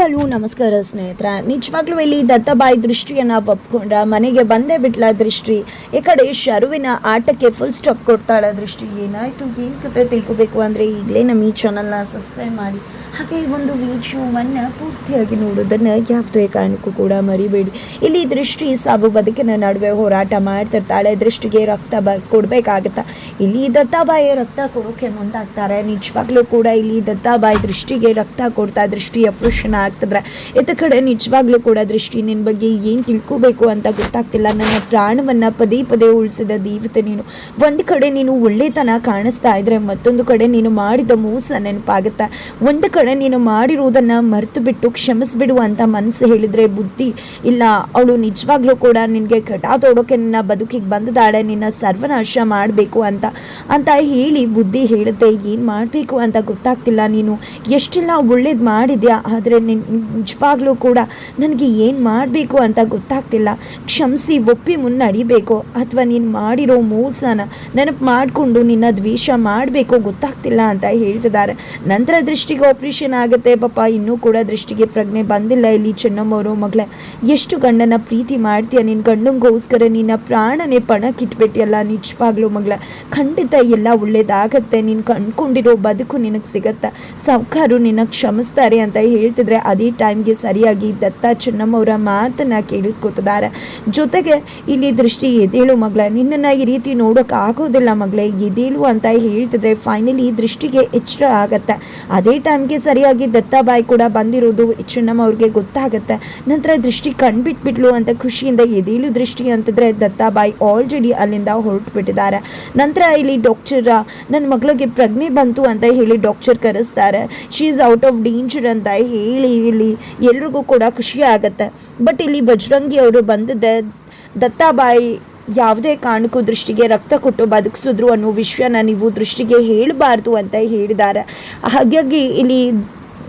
Hello, ನಮಸ್ಕಾರ ಸ್ನೇಹಿತರ. ನಿಜವಾಗ್ಲೂ ಇಲ್ಲಿ ದತ್ತಬಾಯಿ ದೃಷ್ಟಿಯನ್ನು ಒಪ್ಕೊಂಡ್ರ ಮನೆಗೆ ಬಂದೇ ಬಿಟ್ಲ ದೃಷ್ಟಿ, ಈ ಕಡೆ ಶರುವಿನ ಆಟಕ್ಕೆ ಫುಲ್ ಸ್ಟಾಪ್ ಕೊಡ್ತಾಳ ದೃಷ್ಟಿ. ಏನಾಯಿತು? ಏನು ಕತೆ ತಿಳ್ಕೊಬೇಕು ಅಂದರೆ ಈಗಲೇ ನಮ್ಮ ಈ ಚಾನಲ್ನ ಸಬ್ಸ್ಕ್ರೈಬ್ ಮಾಡಿ. ಹಾಗೆ ಈ ಒಂದು ವಿಡಿಯೋವನ್ನು ಪೂರ್ತಿಯಾಗಿ ನೋಡೋದನ್ನು ಯಾವುದೇ ಕಾರಣಕ್ಕೂ ಕೂಡ ಮರಿಬೇಡಿ. ಇಲ್ಲಿ ದೃಷ್ಟಿ ಸಾವು ಬದುಕಿನ ನಡುವೆ ಹೋರಾಟ ಮಾಡ್ತಿರ್ತಾಳೆ. ದೃಷ್ಟಿಗೆ ರಕ್ತ ಬ ಕೊಡಬೇಕಾಗತ್ತಾ? ಇಲ್ಲಿ ದತ್ತಾಬಾಯಿ ರಕ್ತ ಕೊಡೋಕೆ ಮುಂದಾಗ್ತಾರೆ. ನಿಜವಾಗ್ಲೂ ಕೂಡ ಇಲ್ಲಿ ದತ್ತಾಬಾಯಿ ದೃಷ್ಟಿಗೆ ರಕ್ತ ಕೊಡ್ತಾ ದೃಷ್ಟಿ ಅಪರೇಷನ್ ಆಗ್ತಿದ್ರೆ. ಇತ್ತ ಕಡೆ ನಿಜವಾಗ್ಲೂ ಕೂಡ ದೃಷ್ಟಿ ನಿನ್ನ ಬಗ್ಗೆ ಏನು ತಿಳ್ಕೋಬೇಕು ಅಂತ ಗೊತ್ತಾಗ್ತಿಲ್ಲ. ನನ್ನ ಪ್ರಾಣವನ್ನು ಪದೇ ಪದೇ ಉಳಿಸಿದ ದೇವತೆ ನೀನು. ಒಂದು ಕಡೆ ನೀನು ಒಳ್ಳೆತನ ಕಾಣಿಸ್ತಾ ಇದ್ರೆ ಮತ್ತೊಂದು ಕಡೆ ನೀನು ಮಾಡಿದ ಮೋಸ ನೆನಪಾಗುತ್ತೆ? ಒಂದು ಕಡೆ ನೀನು ಮಾಡಿರುವುದನ್ನು ಮರೆತು ಬಿಟ್ಟು ಕ್ಷಮಿಸ್ಬಿಡು ಅಂತ ಮನಸ್ಸು ಹೇಳಿದ್ರೆ ಬುದ್ಧಿ ಇಲ್ಲ. ಅವಳು ನಿಜವಾಗ್ಲೂ ಕೂಡ ನಿನಗೆ ಕಟ ತೋಡೋಕೆ ನಿನ್ನ ಬದುಕಿಗೆ ಬಂದದಾಳೆ. ನಿನ್ನ ಸರ್ವನಾಶ ಮಾಡಬೇಕು ಅಂತ ಅಂತ ಹೇಳಿ ಬುದ್ಧಿ ಹೇಳುತ್ತೆ. ಏನು ಮಾಡಬೇಕು ಅಂತ ಗೊತ್ತಾಗ್ತಿಲ್ಲ ನೀನು. ಎಷ್ಟೆಲ್ಲ ಒಳ್ಳೇದು ಮಾಡಿದ್ಯಾ, ಆದರೆ ನಿನ್ ನಿಜವಾಗ್ಲೂ ಕೂಡ ನನಗೆ ಏನು ಮಾಡಬೇಕು ಅಂತ ಗೊತ್ತಾಗ್ತಿಲ್ಲ. ಕ್ಷಮಿಸಿ, ಒಪ್ಪಿ ಮುನ್ನಡಿಬೇಕು. ಅಥವಾ ನೀನು ಮಾಡಿರೋ ಮೋಸನ ನೆನಪು ಮಾಡಿಕೊಂಡು ನಿನ್ನ ದ್ವೇಷ ಮಾಡಬೇಕು ಗೊತ್ತಾಗ್ತಿಲ್ಲ ಅಂತ ಹೇಳ್ತಿದ್ದಾರೆ. ನಂತರ ದೃಷ್ಟಿಗೆ ಆಪ್ರೇಷನ್ ಆಗುತ್ತೆ. ಪಾಪ, ಇನ್ನೂ ಕೂಡ ದೃಷ್ಟಿಗೆ ಪ್ರಜ್ಞೆ ಬಂದಿಲ್ಲ ಇಲ್ಲಿ ಚೆನ್ನಮ್ಮವರು ಮಗಳೇ. ಎಷ್ಟು ಗಂಡನ ಪ್ರೀತಿ ಮಾಡ್ತೀಯ ನಿನ್ನ ಗಂಡಂಗೋಸ್ಕರ? ನಿನ್ನ ಪ್ರಾಣನೇ ಪಣಕ್ಕಿಟ್ಬಿಟ್ಟಿಯಲ್ಲ ನಿಜವಾಗ್ಲೂ ಮಗಳ. ಖಂಡಿತ ಎಲ್ಲ ಒಳ್ಳೇದಾಗತ್ತೆ. ನೀನು ಕಂಡ್ಕೊಂಡಿರೋ ಬದುಕು ನಿನಗೆ ಸಿಗತ್ತೆ. ಸಾವುಕಾರು ನಿನ್ನ ಕ್ಷಮಿಸ್ತಾರೆ ಅಂತ ಹೇಳ್ತಿದ್ರೆ ಅದೇ ಟೈಮ್ಗೆ ಸರಿಯಾಗಿ ದತ್ತ ಚೆನ್ನಮ್ಮವರ ಮಾತನ್ನ ಕೇಳಿಸ್ಕೊತಿದ್ದಾರೆ. ಜೊತೆಗೆ ಇಲ್ಲಿ ದೃಷ್ಟಿ ಎದೇಳು ಮಗಳ, ನಿನ್ನನ್ನ ಈ ರೀತಿ ನೋಡೋಕೆ ಆಗೋದಿಲ್ಲ ಮಗಳೇ ಎದೇಳು ಅಂತ ಹೇಳ್ತಿದ್ರೆ ಫೈನಲಿ ದೃಷ್ಟಿಗೆ ಎಚ್ಚರ ಆಗತ್ತೆ. ಅದೇ ಟೈಮ್ಗೆ ಸರಿಯಾಗಿ ದತ್ತಾಬಾಯಿ ಕೂಡ ಬಂದಿರೋದು ಚೆನ್ನಮ್ಮ ಅವ್ರಿಗೆ ಗೊತ್ತಾಗತ್ತೆ. ನಂತರ ದೃಷ್ಟಿ ಕಣ್ಬಿಟ್ಬಿಟ್ಲು ಅಂತ ಖುಷಿಯಿಂದ ಎದೇಳು ದೃಷ್ಟಿ ಅಂತಿದ್ರೆ ದತ್ತಾಬಾಯಿ ಆಲ್ರೆಡಿ ಅಲ್ಲಿಂದ ಹೊರಟು ಬಿಟ್ಟಿದ್ದಾರೆ ನಂತರ ಇಲ್ಲಿ ಡಾಕ್ಟರ್ ನನ್ನ ಮಗಳಿಗೆ ಪ್ರಜ್ಞೆ ಬಂತು ಅಂತ ಹೇಳಿ doctor ಕರೆಸ್ತಾರೆ. She is out of danger ಅಂತ ಹೇಳಿ ಇಲ್ಲಿ ಎಲ್ರಿಗೂ ಕೂಡ ಖುಷಿ ಆಗತ್ತೆ. ಬಟ್ ಇಲ್ಲಿ ಬಜರಂಗಿ ಅವರು ಬಂದಿದ್ದೆ ದತ್ತಾಬಾಯಿ ಯಾವುದೇ ಕಾರಣಕ್ಕೂ ದೃಷ್ಟಿಗೆ ರಕ್ತ ಕೊಟ್ಟು ಬದುಕಿಸಿದ್ರು ಅನ್ನೋ ವಿಷಯನ ನೀವು ದೃಷ್ಟಿಗೆ ಹೇಳಬಾರ್ದು ಅಂತ ಹೇಳಿದ್ದಾರೆ. ಹಾಗಾಗಿ ಇಲ್ಲಿ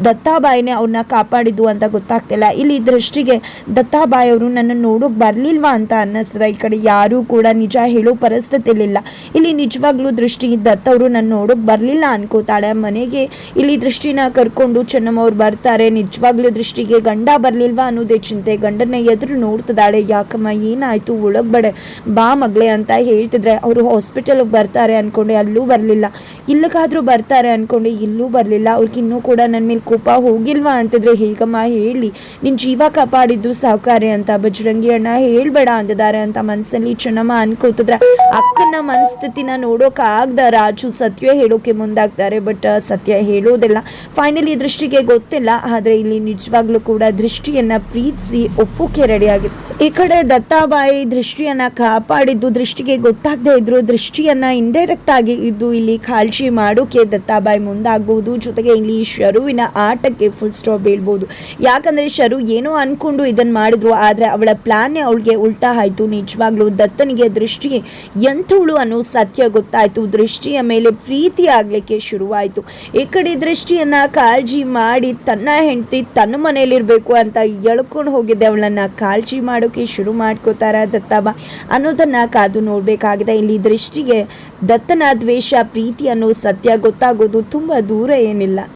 ದತ್ತಾಬಾಯಿನೇ ಅವ್ರನ್ನ ಕಾಪಾಡಿದ್ದು ಅಂತ ಗೊತ್ತಾಗ್ತಿಲ್ಲ. ಇಲ್ಲಿ ದೃಷ್ಟಿಗೆ ದತ್ತಾಬಾಯಿ ಅವರು ನನ್ನ ನೋಡೋಕೆ ಬರಲಿಲ್ವಾ ಅಂತ ಅನ್ನಿಸ್ತದೆ. ಈ ಕಡೆ ಯಾರೂ ಕೂಡ ನಿಜ ಹೇಳೋ ಪರಿಸ್ಥಿತಿಲಿಲ್ಲ. ಇಲ್ಲಿ ನಿಜವಾಗ್ಲೂ ದೃಷ್ಟಿ ದತ್ತ ಅವರು ನನ್ನ ನೋಡೋಕೆ ಬರಲಿಲ್ಲ ಅನ್ಕೋತಾಳೆ. ಮನೆಗೆ ಇಲ್ಲಿ ದೃಷ್ಟಿನ ಕರ್ಕೊಂಡು ಚೆನ್ನಮ್ಮ ಅವ್ರು ಬರ್ತಾರೆ. ನಿಜವಾಗ್ಲೂ ದೃಷ್ಟಿಗೆ ಗಂಡ ಬರಲಿಲ್ವಾ ಅನ್ನೋದೇ ಚಿಂತೆ. ಗಂಡನ ಎದುರು ನೋಡ್ತಿದ್ದಾಳೆ. ಯಾಕಮ್ಮ, ಏನಾಯಿತು? ಒಳಗ್ಬಡೆ ಬಾ ಮಗಳೇ ಅಂತ ಹೇಳ್ತಿದ್ರೆ ಅವರು ಹಾಸ್ಪಿಟಲ್ಗೆ ಬರ್ತಾರೆ ಅಂದ್ಕೊಂಡೆ ಅಲ್ಲೂ ಬರಲಿಲ್ಲ. ಇಲ್ಲಿಗಾದ್ರೂ ಬರ್ತಾರೆ ಅಂದ್ಕೊಂಡೆ ಇಲ್ಲೂ ಬರಲಿಲ್ಲ. ಅವ್ರಿಗೆ ಇನ್ನೂ ಕೂಡ ನನ್ನ ಮೇಲೆ ಕೋಪ ಹೋಗಿಲ್ವಾ ಅಂತಿದ್ರೆ, ಹೇಗಮ್ಮ, ಹೇಳಿ. ನಿನ್ನ ಜೀವ ಕಾಪಾಡಿದ್ದು ಸಹಕಾರಿ ಅಂತ ಬಜರಂಗಿ ಅಣ್ಣ ಹೇಳ್ಬೇಡ ಅಂದಿದ್ದಾರೆ ಅಂತ ಮನಸ್ಸಲ್ಲಿ ಚೆನ್ನಮ್ಮ ಅನ್ಕೋತಿದ್ರೆ. ಅಕ್ಕನ ಮನಸ್ಥಿತಿನ ನೋಡೋಕಾಗ್ದ ರಾಜು ಸತ್ಯ ಹೇಳೋಕೆ ಮುಂದಾಗ್ತಾರೆ, ಬಟ್ ಸತ್ಯ ಹೇಳೋದಿಲ್ಲ. ಫೈನಲಿ ದೃಷ್ಟಿಗೆ ಗೊತ್ತಿಲ್ಲ, ಆದ್ರೆ ಇಲ್ಲಿ ನಿಜವಾಗ್ಲೂ ಕೂಡ ದೃಷ್ಟಿಯನ್ನ ಪ್ರೀತಿಸಿ ಒಪ್ಪೋಕೆ ರೆಡಿ ಆಗಿದೆ ಈ ಕಡೆ ದತ್ತಾಬಾಯಿ ದೃಷ್ಟಿಯನ್ನ ಕಾಪಾಡಿದ್ದು ದೃಷ್ಟಿಗೆ ಗೊತ್ತಾಗದೆ ಇದ್ರು, ದೃಷ್ಟಿಯನ್ನ ಇಂಡೈರೆಕ್ಟ್ ಆಗಿ ಇದ್ದು ಇಲ್ಲಿ ಕಾಳಜಿ ಮಾಡೋಕೆ ದತ್ತಾಬಾಯಿ ಮುಂದಾಗಬಹುದು ಜೊತೆಗೆ ಇಲ್ಲಿ ಶರುವಿನ ಆಟಕ್ಕೆ ಫುಲ್ ಸ್ಟಾಪ್ ಬೀಳ್ಬೋದು. ಯಾಕಂದರೆ ಶರು ಏನೋ ಅಂದ್ಕೊಂಡು ಇದನ್ನು ಮಾಡಿದ್ರು, ಆದರೆ ಅವಳ ಪ್ಲ್ಯಾನೇ ಅವಳಿಗೆ ಉಲ್ಟಾ ಆಯಿತು. ನಿಜವಾಗ್ಲೂ ದತ್ತನಿಗೆ ದೃಷ್ಟಿ ಎಂಥವಳು ಅನ್ನೋ ಸತ್ಯ ಗೊತ್ತಾಯಿತು. ದೃಷ್ಟಿಯ ಮೇಲೆ ಪ್ರೀತಿ ಆಗಲಿಕ್ಕೆ ಶುರುವಾಯಿತು. ಈ ಕಡೆ ದೃಷ್ಟಿಯನ್ನು ಕಾಳಜಿ ಮಾಡಿ ತನ್ನ ಹೆಂಡತಿ ತನ್ನ ಮನೇಲಿರಬೇಕು ಅಂತ ಎಳ್ಕೊಂಡು ಹೋಗಿದ್ದೆ ಅವಳನ್ನು. ಕಾಳಜಿ ಮಾಡೋಕ್ಕೆ ಶುರು ಮಾಡ್ಕೋತಾರ ದತ್ತಬ ಅನ್ನೋದನ್ನು ಕಾದು ನೋಡಬೇಕಾಗಿದೆ. ಇಲ್ಲಿ ದೃಷ್ಟಿಗೆ ದತ್ತನ ದ್ವೇಷ, ಪ್ರೀತಿ ಅನ್ನೋ ಸತ್ಯ ಗೊತ್ತಾಗೋದು ತುಂಬ ದೂರ ಏನಿಲ್ಲ.